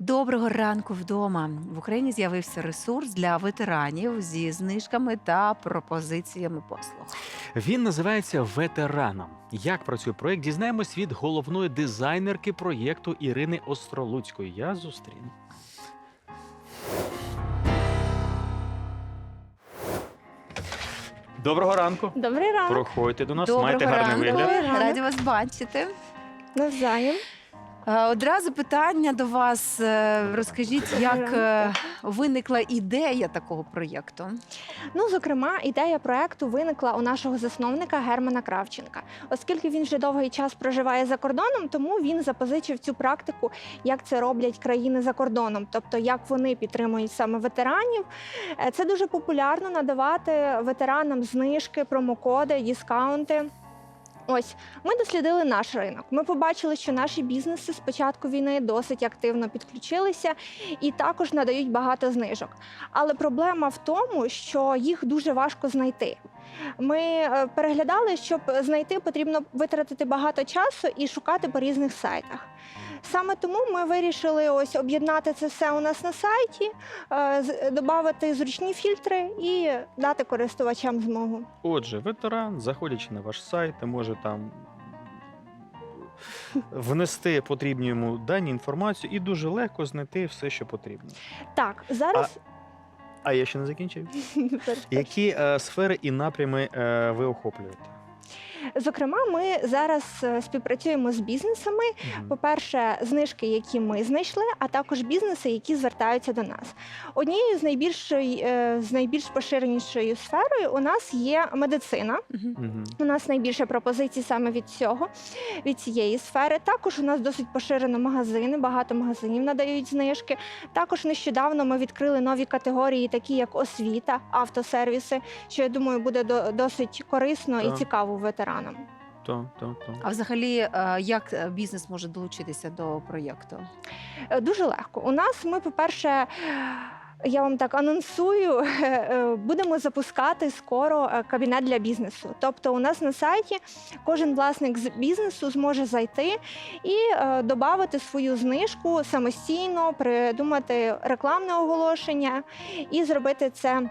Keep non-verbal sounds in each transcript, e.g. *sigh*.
Доброго ранку вдома. В Україні з'явився ресурс для ветеранів зі знижками та пропозиціями послуг. Він називається Ветераном. Як працює проект, дізнаємось від головної дизайнерки проєкту Ірини Остролуцької. Я зустріну. Доброго ранку. Добрий ранок. Проходьте до нас, Доброго маєте гарний ранку. вигляд. Раді вас бачити. Навзаєм. Е, Одразу питання до вас. Е, Розкажіть, як е, виникла ідея такого проєкту? Ну, зокрема, ідея проекту виникла у нашого засновника Германа Кравченка. Оскільки він вже довгий час проживає за кордоном, тому він запозичив цю практику, як це роблять країни за кордоном, тобто як вони підтримують саме ветеранів. Це дуже популярно надавати ветеранам знижки, промокоди, дискаунти. Ось ми дослідили наш ринок. Ми побачили, що наші бізнеси з початку війни досить активно підключилися і також надають багато знижок. Але проблема в тому, що їх дуже важко знайти. Ми е, переглядали, щоб знайти, потрібно витратити багато часу і шукати по різних сайтах. Саме тому ми вирішили ось об'єднати це все у нас на сайті, додати зручні фільтри і дати користувачам змогу. Отже, ветеран, заходячи на ваш сайт, може там внести потрібну йому дані інформацію і дуже легко знайти все, що потрібно. Так, зараз А я ще не закінчив. *laughs* Які е, сфери і напрями е, ви охоплюєте? Зокрема, ми зараз е, співпрацюємо з бізнесами. По-перше, знижки, які ми знайшли, а також бізнеси, які звертаються до нас. Однією з найбільшої, е, з найбільш поширенішою сферою у нас є медицина. У нас найбільше пропозицій саме від цього, від цієї сфери. Також у нас досить поширено магазини, багато магазинів надають знижки. Також нещодавно ми відкрили нові категорії, такі як освіта, автосервіси, що я думаю буде до- досить корисно і цікаво ветеранам. То, то, то. А взагалі, е, як е, бізнес може долучитися до проєкту? Е, Дуже легко. У нас ми, по-перше, я вам так анонсую, *laughs* будемо запускати скоро кабінет для бізнесу. Тобто, у нас на сайті кожен власник з бізнесу зможе зайти і додати свою знижку самостійно, придумати рекламне оголошення і зробити це.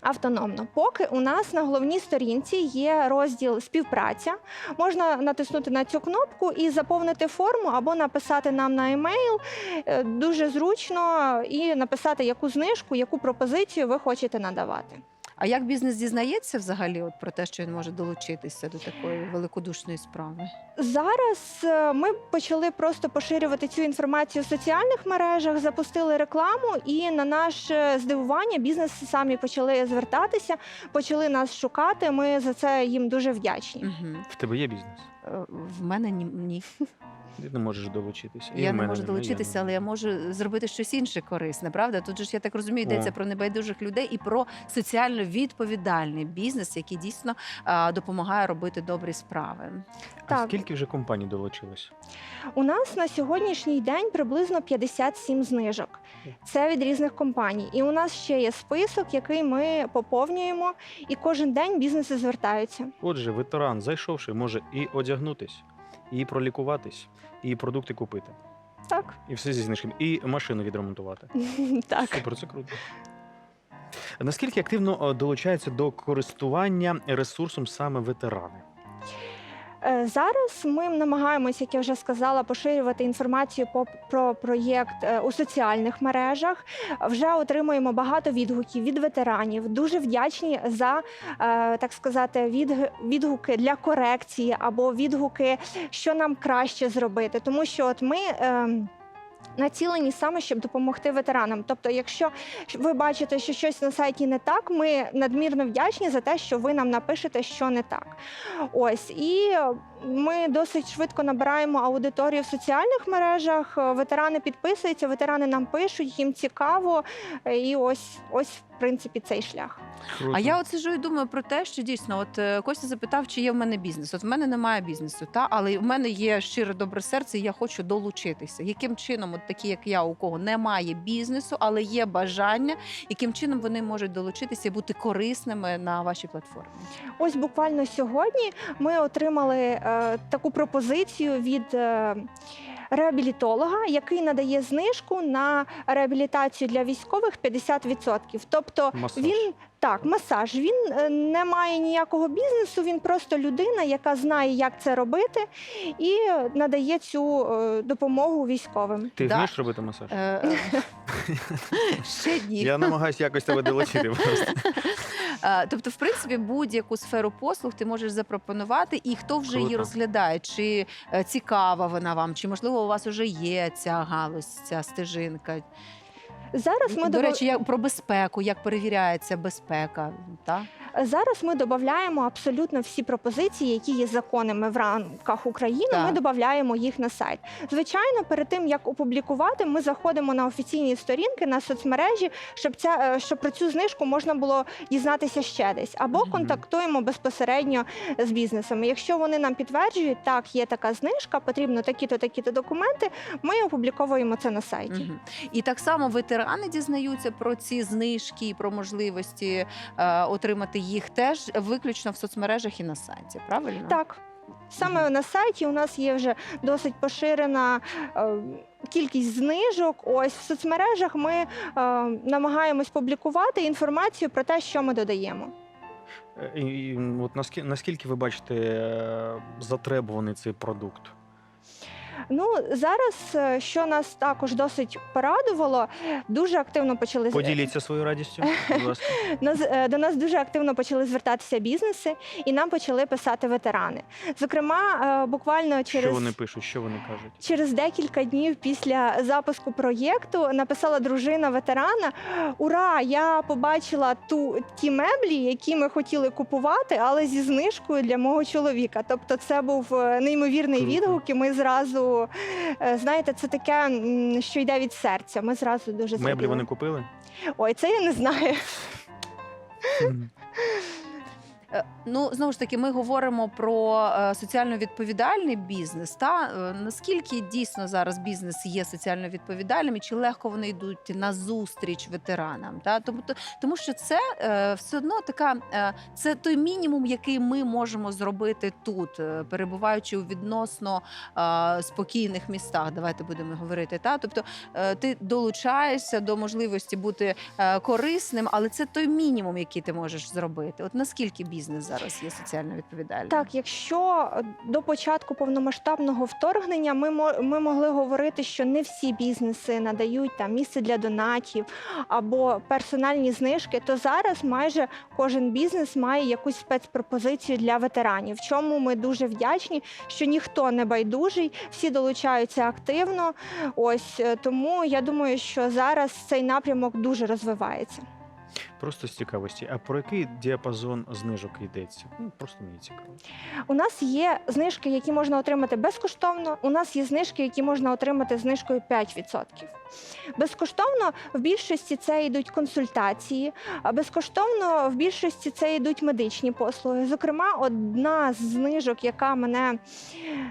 Автономно, поки у нас на головній сторінці є розділ співпраця, можна натиснути на цю кнопку і заповнити форму або написати нам на емейл. Е, Дуже зручно і написати, яку знижку, яку пропозицію ви хочете надавати. А як бізнес дізнається взагалі от про те, що він може долучитися до такої великодушної справи? Зараз е, ми почали просто поширювати цю інформацію в соціальних мережах, запустили рекламу, і на наше здивування бізнеси самі почали звертатися, почали нас шукати. Ми за це їм дуже вдячні. Угу. В тебе є бізнес? В мене ні. Ти не можеш долучитися. І Я в не можу немає, долучитися, я але я можу зробити щось інше корисне, правда? Тут же ж я так розумію, йдеться О. про небайдужих людей і про соціально відповідальний бізнес, який дійсно а, допомагає робити добрі справи. А Так. скільки вже компаній долучилось? У нас на сьогоднішній день приблизно 57 знижок. Це від різних компаній. І у нас ще є список, який ми поповнюємо, і кожен день бізнеси звертаються. Отже, ветеран, зайшовши, може і одягнутись, і пролікуватись, і продукти купити. Так, І все зі знижками, і машину відремонтувати. *laughs* так. Супер, це круто. Наскільки активно е, долучаються до користування ресурсом саме ветерани? Е, Зараз ми намагаємося, як я вже сказала, поширювати інформацію про проєкт е, у соціальних мережах. Вже отримуємо багато відгуків від ветеранів. Дуже вдячні за е, так сказати, відгуки для корекції або відгуки, що нам краще зробити, тому що от ми. Націлені саме, щоб допомогти ветеранам. Тобто, якщо ви бачите, що щось на сайті не так, ми надмірно вдячні за те, що ви нам напишете, що не так. Ось і ми досить швидко набираємо аудиторію в соціальних мережах. Ветерани підписуються, ветерани нам пишуть, їм цікаво. І ось ось в принципі цей шлях. Круто. А я от сиджу і думаю про те, що дійсно, от е, Костя запитав, чи є в мене бізнес. От в мене немає бізнесу, та але в мене є щире добре серце, і я хочу долучитися. Яким чином, от такі, як я, у кого немає бізнесу, але є бажання, яким чином вони можуть долучитися і бути корисними на вашій платформі? Ось буквально сьогодні ми отримали е, таку пропозицію від. Е, реабілітолога, який надає знижку на реабілітацію для військових 50%. Тобто Масаж. він так, масаж. Він е, не має ніякого бізнесу, він просто людина, яка знає, як це робити, і надає цю е, допомогу військовим. Ти Да. вмієш робити масаж? Е, е, Ще ні. Я намагаюся якось тебе долучити просто. Е, Тобто, в принципі, будь-яку сферу послуг ти можеш запропонувати, і хто вже її Круто. розглядає, чи е, цікава вона вам, чи можливо у вас вже є ця галузь, ця стежинка. Зараз ми До речі, як про безпеку, як перевіряється безпека, та Зараз ми додаємо абсолютно всі пропозиції, які є законними в рамках України. Так. Ми додаємо їх на сайт. Звичайно, перед тим як опублікувати, ми заходимо на офіційні сторінки на соцмережі, щоб ця е, щоб про цю знижку можна було дізнатися ще десь, або контактуємо безпосередньо з бізнесами. Якщо вони нам підтверджують, так є така знижка, потрібно такі-то такі-то документи. Ми опубліковуємо це на сайті. Мгм. і так само ветерани дізнаються про ці знижки, про можливості е, отримати їх теж виключно в соцмережах і на сайті. Правильно? Так. Саме на сайті у нас є вже досить поширена е, кількість знижок. Ось в соцмережах ми е, намагаємось публікувати інформацію про те, що ми додаємо. Е, І, і, от наскільки, наскільки ви бачите е, затребуваний цей продукт? Ну зараз, е, що нас також досить порадувало, дуже активно почали Поділіться своєю радістю. Будь ласка. *laughs* Нас е, до нас дуже активно почали звертатися бізнеси, і нам почали писати ветерани. Зокрема, е, буквально через Що вони пишуть, що вони кажуть? Через декілька днів після запуску проєкту написала дружина ветерана: Ура! Я побачила ту ті меблі, які ми хотіли купувати, але зі знижкою для мого чоловіка. Тобто, це був е, неймовірний Круто. відгук, і ми зразу е, знаєте, це таке, що йде від серця. Ми зразу дуже Меблі вони купили? Ой, це я не знаю. Е, Ну знову ж таки, ми говоримо про е, соціально відповідальний бізнес. Та Е, наскільки дійсно зараз бізнес є соціально відповідальним, і чи легко вони йдуть на зустріч ветеранам? Та тому, тому що це все одно така це той мінімум, який ми можемо зробити тут, перебуваючи у відносно спокійних містах. Давайте будемо говорити. Та тобто ти долучаєшся до можливості бути корисним, але це той мінімум, який ти можеш зробити. От наскільки бізнес зараз є соціально відповідальним? Так, якщо е, до початку повномасштабного вторгнення ми, ми могли говорити, що не всі бізнеси надають там місце для донатів або персональні знижки, то зараз майже кожен бізнес має якусь спецпропозицію для ветеранів. Чому ми дуже вдячні, що ніхто не байдужий, всі долучаються активно. Ось е, тому я думаю, що зараз цей напрямок дуже розвивається. Просто з цікавості. А про який діапазон знижок йдеться? Ну, просто мені цікаво. У нас є знижки, які можна отримати безкоштовно. У нас є знижки, які можна отримати знижкою 5%. Безкоштовно в більшості це йдуть консультації, а безкоштовно в більшості це йдуть медичні послуги. Зокрема, одна з знижок, яка мене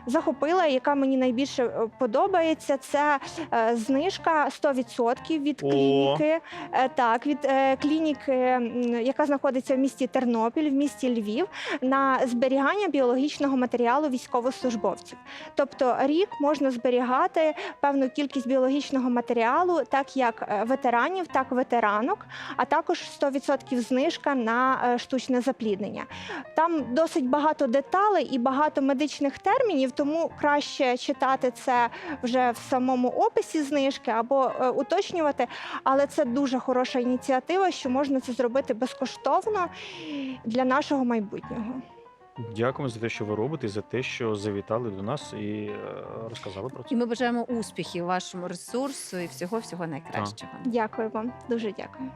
захопила, яка мені найбільше е, подобається, це е, знижка 100% від клініки. Е, Так, від клініки, м, яка знаходиться в місті Тернопіль, в місті Львів, на зберігання біологічного матеріалу військовослужбовців. Тобто рік можна зберігати певну кількість біологічного матеріалу, так як е, ветеранів, так ветеранок, а також 100% знижка на е, штучне запліднення. Там досить багато деталей і багато медичних термінів, тому краще читати це вже в самому описі знижки або е, уточнювати. Але це дуже хороша ініціатива, що можна це зробити безкоштовно для нашого майбутнього. Дякуємо за те, що ви робите, і за те, що завітали до нас і е, розказали про це. І ми бажаємо успіхів вашому ресурсу і всього всього найкращого. Дякую вам, дуже дякую.